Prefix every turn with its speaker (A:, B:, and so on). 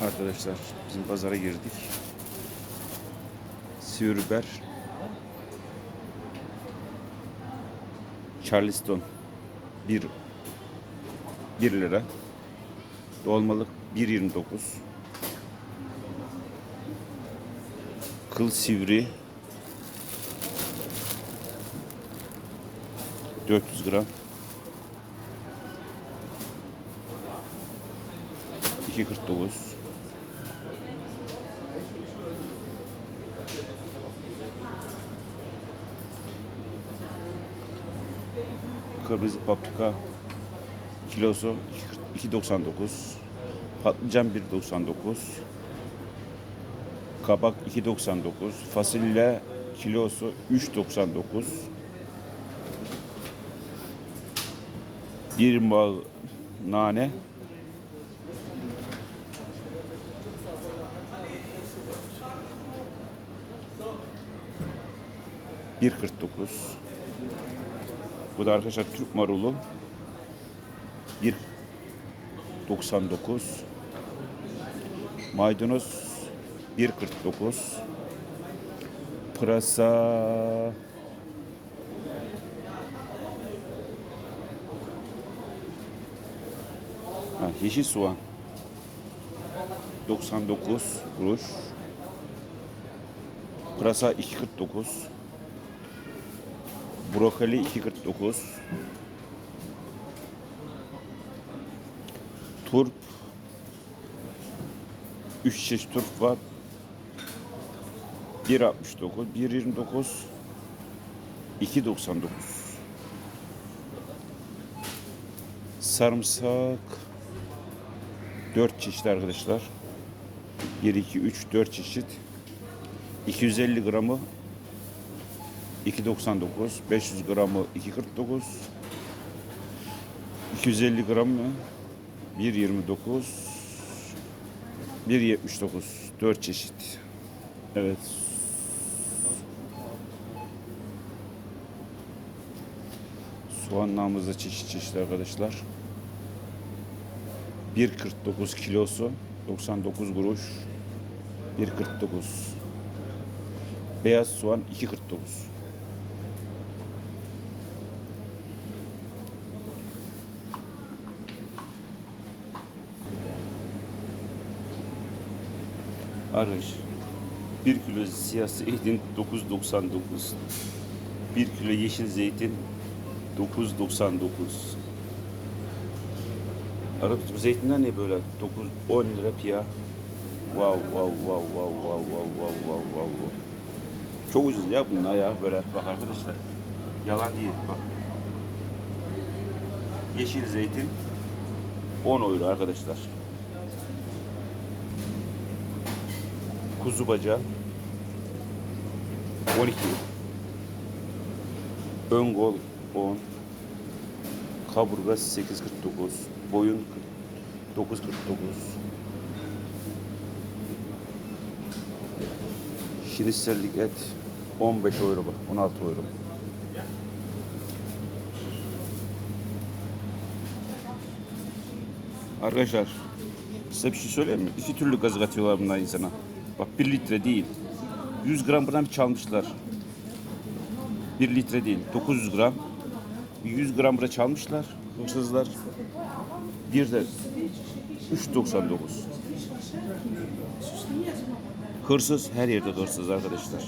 A: Arkadaşlar bizim pazara girdik. Sivri. Charleston 1 1 lira. Dolmalık 1.29. Kıl sivri 400 gram. 2.49 Kırmızı paprika kilosu 2.99 Patlıcan 1.99 Kabak 2.99 Fasulye kilosu 3.99 Bir bağ nane Bir kırk dokuz. Bu da arkadaşlar Türk marulu. Bir doksan dokuz. Maydanoz bir kırk dokuz. Pırasa ha, yeşil soğan 99 kuruş. Pırasa 2.49. Brokoli 2.49. Turp 3 çeşit turp var. 1.69, 1.29, 2.99. Sarımsak 4 çeşit arkadaşlar. 1, 2, 3, 4 çeşit. 250 gramı 2.99, 500 gramı 2.49, 250 gramı 1.29, 1.79, 4 çeşit. Evet. Soğanlarımız da çeşit çeşit arkadaşlar. 1.49 kilosu 99 kuruş 1.49 Beyaz soğan 2.49 Arkadaş 1 kilo siyah zeytin 9.99 1 kilo yeşil zeytin 9.99 Arap zeytinler ne böyle? 9 10 lira piya. Wow wow wow wow wow wow wow wow wow Çok ucuz ya bunlar ya böyle. Bak arkadaşlar Yalan değil bak. Yeşil zeytin 10 euro arkadaşlar Kuzu bacağı. 12 Ön kol 10 Kaburga 8.49 Boyun 9.49 Şinistellik et 15 euro bak 16 euro. Arkadaşlar size bir şey söyleyeyim mi? İki türlü gaz atıyorlar bunlar insana. Bak bir litre değil. 100 gram buradan bir çalmışlar. Bir litre değil. 900 gram. 100 gram burada çalmışlar. Hırsızlar. Bir de 3.99. Hırsız her yerde de hırsız arkadaşlar.